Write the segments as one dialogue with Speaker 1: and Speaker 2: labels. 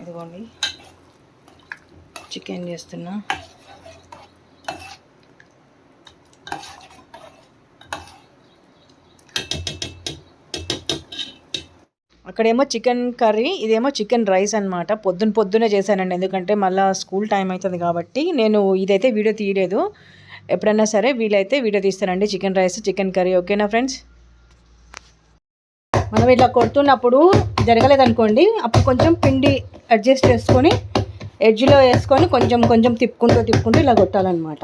Speaker 1: ఇదిగోండి. చికెన్ చేస్తున్నా. అక్కడేమో చికెన్ కర్రీ ఇదేమో చికెన్ రైస్ అనమాట పొద్దున పొద్దునే చేశానండి ఎందుకంటే మళ్ళీ స్కూల్ టైం అవుతుంది కాబట్టి నేను ఇదైతే వీడియో తీయలేదు. ఎప్పుడైనా సరే వీలైతే వీడియో తీస్తానండి చికెన్ రైస్ చికెన్ కర్రీ ఓకేనా ఫ్రెండ్స్? మనం ఇట్లా కొడుతున్నప్పుడు జరగలేదనుకోండి అప్పుడు కొంచెం పిండి అడ్జస్ట్ చేసుకొని ఎడ్జ్లో వేసుకొని కొంచెం కొంచెం తిప్పుకుంటూ తిప్పుకుంటూ ఇలా కొట్టాలన్నమాట.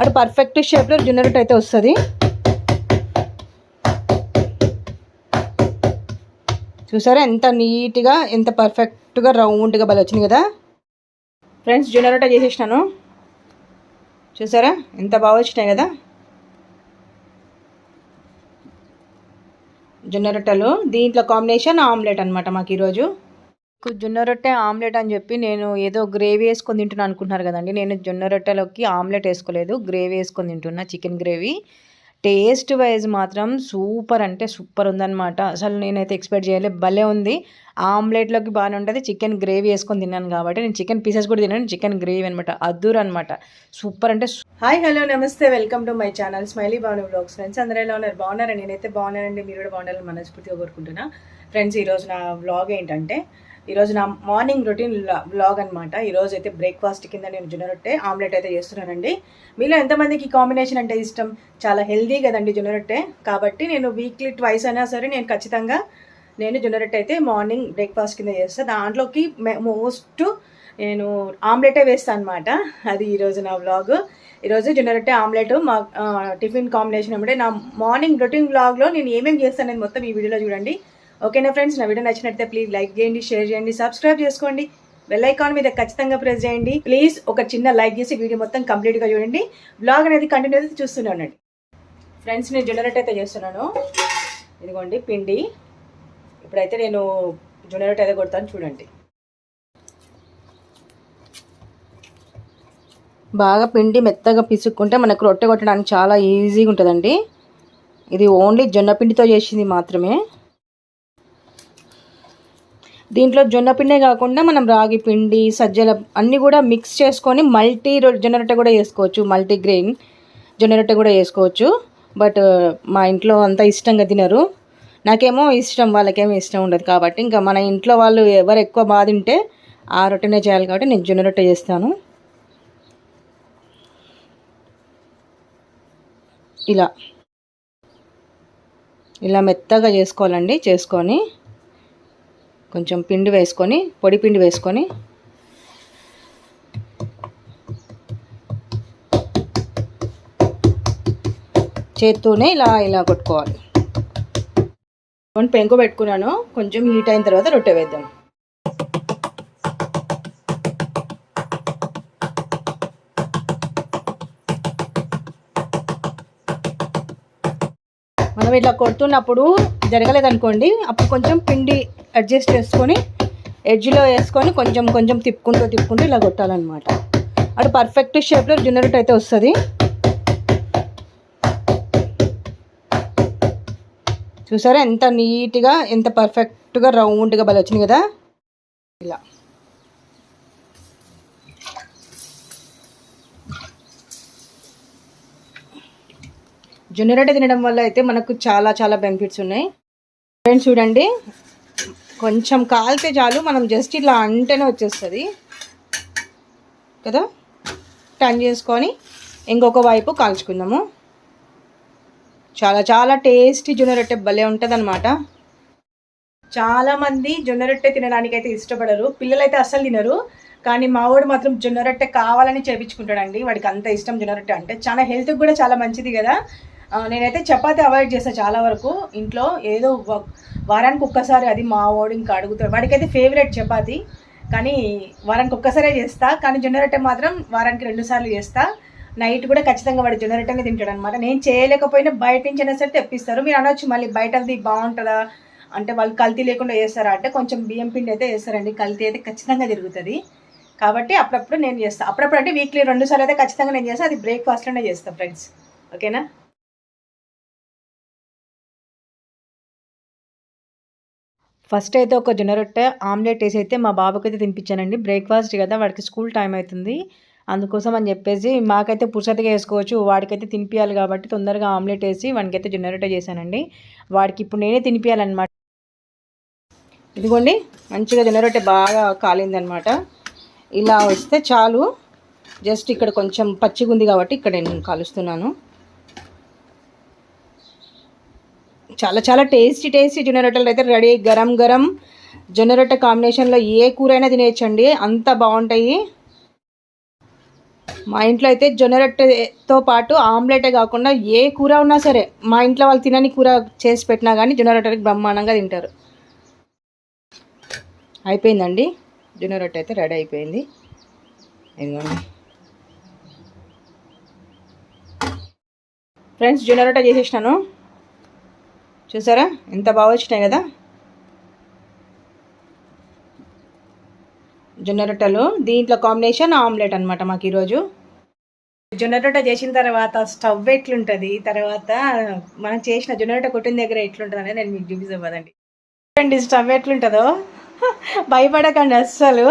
Speaker 1: అటు పర్ఫెక్ట్ షేప్లో జున్నరట్ అయితే వస్తుంది. చూసారా ఎంత నీట్గా ఎంత పర్ఫెక్ట్గా రౌండ్గా బలి వచ్చింది కదా. ఫ్రెండ్స్ జొన్నరొట్ట చేసేసినాను. చూసారా? ఎంత బాగా వచ్చినాయి కదా. జొన్న రొట్టెలు. దీంట్లో కాంబినేషన్ ఆమ్లెట్ అనమాట మాకు ఈరోజు. జొన్న రొట్టె ఆమ్లెట్ అని చెప్పి నేను ఏదో గ్రేవీ వేసుకొని తింటున్నాను అనుకుంటున్నారు కదండి. నేను జొన్న రొట్టెలోకి ఆమ్లెట్ వేసుకోలేదు. గ్రేవీ వేసుకొని తింటున్నా చికెన్ గ్రేవీ. టేస్ట్ వైజ్ మాత్రం సూపర్ అంటే సూపర్ ఉందన్నమాట. అసలు నేనైతే ఎక్స్పెక్ట్ చేయలేదు భలే ఉంది. ఆమ్లెట్లోకి బాగానే ఉంటుంది. చికెన్ గ్రేవీ వేసుకొని తిన్నాను కాబట్టి నేను చికెన్ పీసెస్ కూడా తిన్నాను. చికెన్ గ్రేవీ అనమాట అద్దూరు అనమాట సూపర్ అంటే హాయ్ హలో నమస్తే. Welcome to my channel smiley Banu vlogs. Friends అందరూ ఎలా ఉన్నారు? బాగున్నారా? నేనైతే బాగున్నానండి. మీరు కూడా బాగుండాలని మనస్ఫూర్తిగా కోరుకుంటున్నా. ఫ్రెండ్స్ ఈరోజు నా వ్లాగ్ ఏంటంటే ఈరోజు నా మార్నింగ్ రొటీన్ వ్లాగ్ అనమాట ఈరోజు అయితే బ్రేక్ఫాస్ట్ కింద నేను జొన్న రొట్టె ఆమ్లెట్ అయితే చేస్తున్నానండి. మీలో ఎంతమందికి కాంబినేషన్ అంటే ఇష్టం? చాలా హెల్దీ కదండి జొన్న రొట్టె. కాబట్టి నేను వీక్లీ ట్వైస్ అయినా సరే నేను ఖచ్చితంగా నేను జొన్న రొట్టె అయితే మార్నింగ్ బ్రేక్ఫాస్ట్ కింద చేస్తాను దాంట్లోకి మోస్ట్ నేను ఆమ్లెటే వేస్తాను అనమాట అది ఈరోజు నా బ్లాగ్ ఈరోజు జొన్న రొట్టె ఆమ్లెట్ మా టిఫిన్ కాంబినేషన్ అంటే నా మార్నింగ్ రొటీన్ వ్లాగ్లో నేను ఏమేమి చేస్తానని మొత్తం ఈ వీడియోలో చూడండి. ఓకేనా ఫ్రెండ్స్? నా వీడియో నచ్చినట్లయితే ప్లీజ్ లైక్ చేయండి షేర్ చేయండి సబ్స్క్రైబ్ చేసుకోండి. బెల్ ఐకాన్ మీద ఖచ్చితంగా ప్రెస్ చేయండి. ప్లీజ్ ఒక చిన్న లైక్ చేసి వీడియో మొత్తం కంప్లీట్గా చూడండి. బ్లాగ్ అనేది కంటిన్యూ అయితే చూస్తూనే ఉండండి. ఫ్రెండ్స్ నేను జొన్నరొట్టె అయితే చేస్తున్నాను. ఇదిగోండి పిండి. ఇప్పుడైతే నేను జొన్నరొట్టె అయితే కొడతాను చూడండి. బాగా పిండి మెత్తగా పిసుక్కుంటే మనకు రొట్టె కొట్టడానికి చాలా ఈజీగా ఉంటుందండి. ఇది ఓన్లీ జొన్న పిండితో చేసింది మాత్రమే. దీంట్లో జొన్న పిండే కాకుండా మనం రాగి పిండి సజ్జల అన్నీ కూడా మిక్స్ చేసుకొని మల్టీ జొన్న రొట్టె కూడా చేసుకోవచ్చు మల్టీగ్రెయిన్ జొన్న రొట్టె కూడా చేసుకోవచ్చు. బట్ మా ఇంట్లో అంత ఇష్టంగా తినరు. నాకేమో ఇష్టం వాళ్ళకేమో ఇష్టం ఉండదు కాబట్టి ఇంకా మన ఇంట్లో వాళ్ళు ఎవరు ఎక్కువ బాధ ఉంటే ఆ రొట్టెనే చేయాలి కాబట్టి నేను జొన్న రొట్టె చేస్తాను. ఇలా. ఇలా మెత్తగా చేసుకోవాలండి చేసుకొని కొంచెం పిండి వేసుకొని పొడి పిండి వేసుకొని. చేత్తోనే ఇలా ఇలా కొట్టుకోవాలి. కొన్ని పెంకు పెట్టుకున్నాను కొంచెం హీట్ అయిన తర్వాత రొట్టె వేద్దాం. మనం ఇట్లా కొడుతున్నప్పుడు జరగలేదనుకోండి అప్పుడు కొంచెం పిండి అడ్జస్ట్ చేసుకొని ఎడ్జ్లో వేసుకొని కొంచెం కొంచెం తిప్పుకుంటూ తిప్పుకుంటూ ఇలా కొట్టాలన్నమాట. అటు పర్ఫెక్ట్ షేప్లో జున్నరట్ అయితే వస్తుంది. చూసారా? ఎంత నీట్గా ఎంత పర్ఫెక్ట్గా రౌండ్గా బలి వచ్చింది కదా? ఇలా. జొన్నరొట్టె తినడం వల్ల అయితే మనకు చాలా చాలా బెనిఫిట్స్ ఉన్నాయి. ఫ్రెండ్స్ చూడండి. కొంచెం కాలితే చాలు మనం జస్ట్ ఇట్లా అంటేనే వచ్చేస్తుంది. కదా? టర్న్ చేసుకొని ఇంకొక వైపు కాల్చుకుందాము. చాలా చాలా టేస్టీ జొన్న రొట్టె భలే ఉంటుంది అనమాట చాలా జొన్న రొట్టె తినడానికి అయితే ఇష్టపడరు. పిల్లలైతే అస్సలు తినరు. కానీ మావాడు మాత్రం జొన్న రొట్టె కావాలని చేపించుకుంటాడండి. వాడికి అంత ఇష్టం జొన్న రొట్టె అంటే. చాలా హెల్త్కి కూడా చాలా మంచిది కదా. నేనైతే చపాతి అవాయిడ్ చేస్తాను చాలా వరకు. ఇంట్లో ఏదో వ- వారానికి ఒక్కసారి అది మా వాడు ఇంకా అడుగుతాడు. వాడికైతే ఫేవరెట్ చపాతి. కానీ వారానికి ఒక్కసారే చేస్తా. కానీ జొన్న మాత్రం వారానికి రెండుసార్లు చేస్తా. నైట్ కూడా ఖచ్చితంగా వాడు జొన్న రొట్టెనే తింటాడు అనమాట నేను చేయలేకపోయినా బయట నుంచి అయినా సరే తెప్పిస్తారు. మీరు అనొచ్చు మళ్ళీ బయటది బాగుంటుందా అంటే వాళ్ళు కల్తీ లేకుండా చేస్తారా అంటే కొంచెం బియ్యం పిండి అయితే వేస్తారండి కల్తీ అయితే ఖచ్చితంగా తిరుగుతుంది. కాబట్టి అప్పుడప్పుడు నేను చేస్తాను అప్పుడప్పుడు అంటే వీక్లీ రెండుసార్లు అయితే ఖచ్చితంగా నేను చేస్తాను అది బ్రేక్ఫాస్ట్లోనే చేస్తాను ఫ్రెండ్స్ ఓకేనా? ఫస్ట్ అయితే ఒక జొన్న రొట్టె ఆమ్లెట్ వేసి అయితే మా బాబుకి అయితే తినిపించానండి. బ్రేక్ఫాస్ట్ కదా వాడికి స్కూల్ టైం అవుతుంది. అందుకోసం అని చెప్పేసి మాకైతే పురుషతిగా వేసుకోవచ్చు. వాడికైతే తినిపించాలి కాబట్టి తొందరగా ఆమ్లెట్ వేసి వాడికైతే జొన్న రొట్టె చేశానండి. వాడికి ఇప్పుడు నేనే తినిపించాలన్నమాట ఇదిగోండి మంచిగా జొన్న రొట్టె బాగా కాలిందనమాట ఇలా వస్తే చాలు. జస్ట్ ఇక్కడ కొంచెం పచ్చిగా ఉంది కాబట్టి ఇక్కడ నేను కాలుస్తున్నాను. చాలా చాలా టేస్టీ టేస్టీ జొన్న రొట్టెలు అయితే రెడీ గరం గరం జొన్న రొట్టె కాంబినేషన్లో ఏ కూర అయినా తినేయచ్చండి. అంత బాగుంటాయి. మా ఇంట్లో అయితే జొన్న రొట్టెతో పాటు ఆమ్లెటే కాకుండా ఏ కూర ఉన్నా సరే మా ఇంట్లో వాళ్ళు తినని కూర చేసి పెట్టినా కానీ జొన్న రొట్టెకి బ్రహ్మాండంగా తింటారు. అయిపోయిందండి. జొన్న రొట్టె అయితే రెడీ అయిపోయింది. ఇదిగోండి. ఫ్రెండ్స్ జొన్న రొట్టె చేసేసినాను. చూసారా? ఎంత బాగా వచ్చినాయి కదా? జొన్న రొట్టెలు. దీంట్లో కాంబినేషన్ ఆమ్లెట్ అనమాట మాకు ఈరోజు. జొన్న రొట్టె చేసిన తర్వాత స్టవ్ ఎట్లుంటుంది? తర్వాత మనం చేసిన జొన్న రొట్టె కొట్టిన దగ్గర ఎట్లుంటుంది అనేది నేను మీకు చూపిస్తాను చూడండి స్టవ్ ఎట్లుంటుందో. భయపడకండి అస్సలు.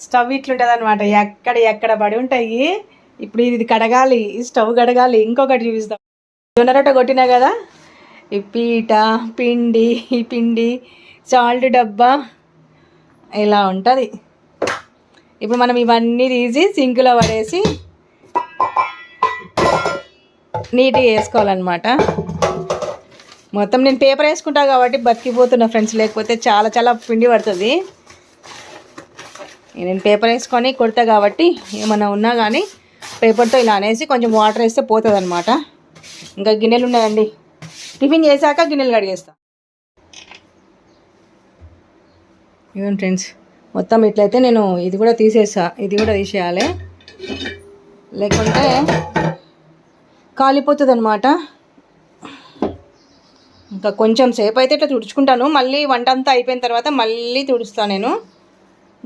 Speaker 1: స్టవ్ ఇట్లుంటుంది అనమాట ఎక్కడ ఎక్కడ పడి ఉంటాయి? ఇప్పుడు ఇది కడగాలి ఈ స్టవ్ కడగాలి. ఇంకొకటి చూపిస్తాం. జొన్న రొట్టె కొట్టినా కదా? పీట పిండి ఈ పిండి సాల్ట్ డబ్బా ఇలా ఉంటుంది. ఇప్పుడు మనం ఇవన్నీ తీసి సింకులో పడేసి నీట్గా వేసుకోవాలన్నమాట మొత్తం నేను పేపర్ వేసుకుంటా కాబట్టి బతికిపోతున్నా ఫ్రెండ్స్ లేకపోతే చాలా చాలా పిండి పడుతుంది. నేను పేపర్ వేసుకొని కొడతా కాబట్టి ఏమన్నా ఉన్నా కానీ పేపర్తో ఇలా అనేసి కొంచెం వాటర్ వేస్తే పోతుంది అనమాట ఇంకా గిన్నెలు ఉన్నాయండి టిఫిన్ చేశాక గిన్నెలు కడిగేస్తా. ఇవ్వండి ఫ్రెండ్స్ మొత్తం ఇట్లయితే నేను ఇది కూడా తీసేసా. ఇది కూడా తీసేయాలి. లేకుంటే కాలిపోతుంది అనమాట ఇంకా కొంచెం సేపు అయితే ఇట్లా తుడుచుకుంటాను. మళ్ళీ వంట అంతా అయిపోయిన తర్వాత మళ్ళీ తుడుస్తాను నేను.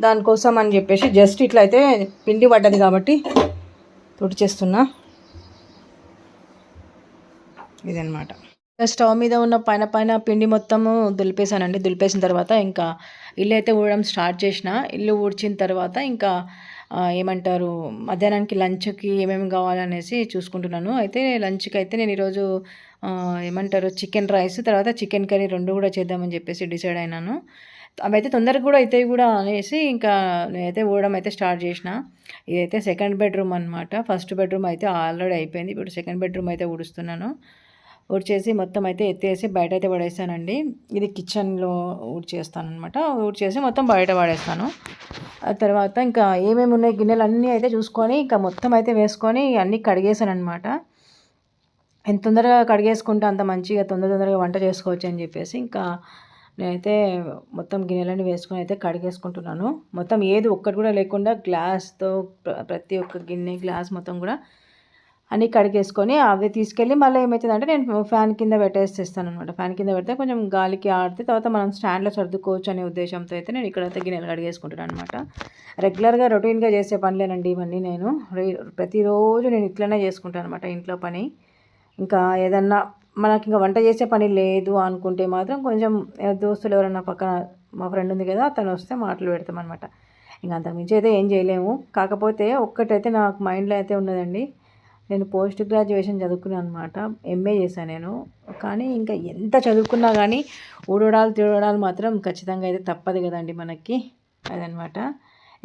Speaker 1: దానికోసం అని చెప్పేసి జస్ట్ ఇట్లా అయితే పిండి పడ్డది కాబట్టి తుడిచేస్తున్నా. ఇదనమాట స్టవ్ మీద ఉన్న పైన పైన పిండి మొత్తము దులిపేసానండి దులిపేసిన తర్వాత ఇంకా ఇల్లు అయితే ఊడడం స్టార్ట్ చేసిన. ఇల్లు ఊడ్చిన తర్వాత ఇంకా ఏమంటారు మధ్యాహ్నానికి లంచ్కి ఏమేమి కావాలనేసి చూసుకుంటున్నాను. అయితే లంచ్కి అయితే నేను ఈరోజు ఏమంటారు చికెన్ రైస్ తర్వాత చికెన్ కర్రీ రెండు కూడా చేద్దామని చెప్పేసి డిసైడ్ అయినాను. అవి అయితే తొందరగా కూడా అవుతాయి కూడా అనేసి ఇంకా నేనైతే ఊడడం అయితే స్టార్ట్ చేసిన. ఇదైతే సెకండ్ బెడ్రూమ్ అనమాట ఫస్ట్ బెడ్రూమ్ అయితే ఆల్రెడీ అయిపోయింది. ఇప్పుడు సెకండ్ బెడ్రూమ్ అయితే ఊడుస్తున్నాను. ఊడ్చేసి మొత్తం అయితే ఎత్తేసి బయట అయితే పడేసానండి. ఇది కిచెన్లో ఊడ్చేస్తాను అనమాట ఊడ్చేసి మొత్తం బయట పడేస్తాను. ఆ తర్వాత ఇంకా ఏమేమి ఉన్నాయి గిన్నెలు అన్నీ అయితే చూసుకొని ఇంకా మొత్తం అయితే వేసుకొని అన్నీ కడిగేసాను అనమాట ఎంత తొందరగా కడిగేసుకుంటే అంత మంచిగా తొందర తొందరగా వంట చేసుకోవచ్చు అని చెప్పేసి ఇంకా నేనైతే మొత్తం గిన్నెలన్నీ వేసుకొని అయితే కడిగేసుకుంటున్నాను. మొత్తం ఏది ఒక్కటి కూడా లేకుండా గ్లాస్తో ప్రతి ఒక్క గిన్నె గ్లాస్ మొత్తం కూడా అన్నీ కడిగేసుకొని అవి తీసుకెళ్ళి మళ్ళీ ఏమవుతుందంటే నేను ఫ్యాన్ కింద పెట్టేసేస్తాను అనమాట ఫ్యాన్ కింద పెడితే కొంచెం గాలికి ఆడితే తర్వాత మనం స్టాండ్లో సర్దుకోవచ్చు అనే ఉద్దేశంతో అయితే నేను ఇక్కడైతే గిన్నెలు కడిగేసుకుంటాను అనమాట రెగ్యులర్గా రొటీన్గా చేసే పనులేనండి ఇవన్నీ నేను. ప్రతిరోజు నేను ఇట్లనే చేసుకుంటాను అనమాట ఇంట్లో పని. ఇంకా ఏదన్నా మనకి ఇంకా వంట చేసే పని లేదు అనుకుంటే మాత్రం కొంచెం దోస్తులు ఎవరైనా పక్కన మా ఫ్రెండ్ ఉంది కదా తను వస్తే మాటలు పెడతాం అనమాట ఇంకా అంతకుమించి అయితే ఏం చేయలేము. కాకపోతే ఒక్కటైతే నాకు మైండ్లో అయితే ఉన్నదండి. నేను పోస్ట్ గ్రాడ్యుయేషన్ చదువుకున్నాను అనమాట ఎంఏ చేశాను నేను. కానీ ఇంకా ఎంత చదువుకున్నా కానీ ఊడడాలు తిరగడాలు మాత్రం ఖచ్చితంగా అయితే తప్పదు కదండి మనకి. అదనమాట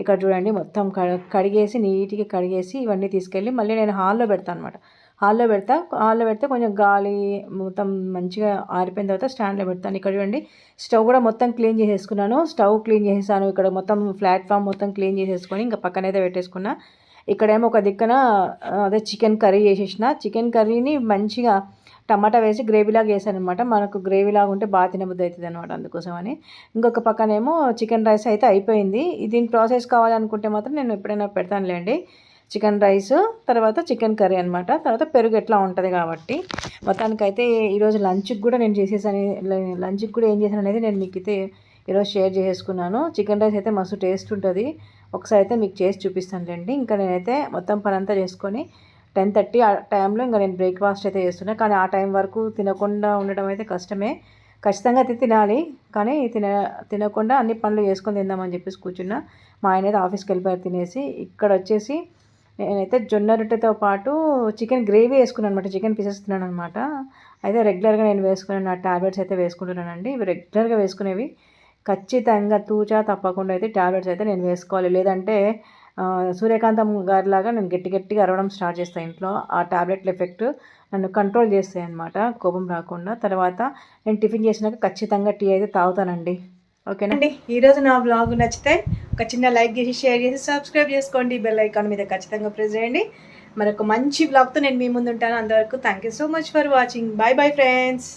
Speaker 1: ఇక్కడ చూడండి మొత్తం కడిగేసి నీట్గా కడిగేసి ఇవన్నీ తీసుకెళ్ళి మళ్ళీ నేను హాల్లో పెడతాను అనమాట హాల్లో పెడతా హాల్లో పెడితే కొంచెం గాలి మొత్తం మంచిగా ఆరిపోయిన తర్వాత స్టాండ్లో పెడతాను. ఇక్కడ చూడండి స్టవ్ కూడా మొత్తం క్లీన్ చేసేసుకున్నాను. స్టవ్ క్లీన్ చేసేసాను. ఇక్కడ మొత్తం ప్లాట్ఫామ్ మొత్తం క్లీన్ చేసేసుకొని ఇంకా పక్కనైతే పెట్టేసుకున్నా. ఇక్కడేమో ఒక దిక్కున అదే చికెన్ కర్రీ చేసేసిన. చికెన్ కర్రీని మంచిగా టమాటా వేసి గ్రేవీలాగా వేసాను అనమాట మనకు గ్రేవీలాగా ఉంటే బాగా తినబుద్ధి అవుతుంది అనమాట అందుకోసమని. ఇంకొక పక్కనేమో చికెన్ రైస్ అయితే అయిపోయింది. దీని ప్రాసెస్ కావాలనుకుంటే మాత్రం నేను ఎప్పుడైనా పెడతానులేండి. చికెన్ రైస్ తర్వాత చికెన్ కర్రీ అనమాట. తర్వాత పెరుగు ఎట్లా ఉంటుంది కాబట్టి. మొత్తానికైతే ఈరోజు లంచ్కి కూడా నేను చేసేసాను. లంచ్కి కూడా ఏం చేశాను అనేది నేను మీకు అయితే ఈరోజు షేర్ చేసుకున్నాను చికెన్ రైస్ అయితే మస్తు టేస్ట్ ఉంటుంది. ఒకసారి అయితే మీకు చేసి చూపిస్తానులేండి. ఇంకా నేనైతే మొత్తం పని అంతా చేసుకొని టెన్ థర్టీ ఆ టైంలో ఇంకా నేను బ్రేక్ఫాస్ట్ అయితే చేస్తున్నాను కానీ ఆ టైం వరకు తినకుండా ఉండడం అయితే కష్టమే. ఖచ్చితంగా అయితే తినాలి. కానీ తిన తినకుండా అన్ని పనులు చేసుకొని తిందామని చెప్పేసి కూర్చున్నా. మా ఆయన అయితే ఆఫీస్కి వెళ్ళిపోయారు తినేసి. ఇక్కడ వచ్చేసి నేనైతే జొన్న రొట్టెతో పాటు చికెన్ గ్రేవీ వేసుకున్నాను అనమాట చికెన్ పీసెస్ తిన్నాను అనమాట అయితే రెగ్యులర్గా నేను వేసుకున్నాను నా ట్యాబ్లెట్స్ అయితే వేసుకుంటున్నానండి. ఇవి రెగ్యులర్గా వేసుకునేవి. ఖచ్చితంగా తూచా తప్పకుండా అయితే ట్యాబ్లెట్స్ అయితే నేను వేసుకోవాలి. లేదంటే సూర్యకాంతం గారిలాగా నేను గట్టి గట్టిగా అరవడం స్టార్ట్ చేస్తాను ఇంట్లో. ఆ ట్యాబ్లెట్ల ఎఫెక్ట్ నన్ను కంట్రోల్ చేస్తాయి అనమాట కోపం రాకుండా. తర్వాత నేను టిఫిన్ చేసినాక ఖచ్చితంగా టీ అయితే తాగుతానండి. ఓకేనా? అండి ఈరోజు నా బ్లాగ్ నచ్చితే ఒక చిన్న లైక్ చేసి షేర్ చేసి సబ్స్క్రైబ్ చేసుకోండి. బెల్ ఐకాన్ మీద ఖచ్చితంగా ప్రెస్ చేయండి. మరొక మంచి బ్లాగ్తో నేను మీ ముందు ఉంటాను అంతవరకు thank you so much for watching bye bye friends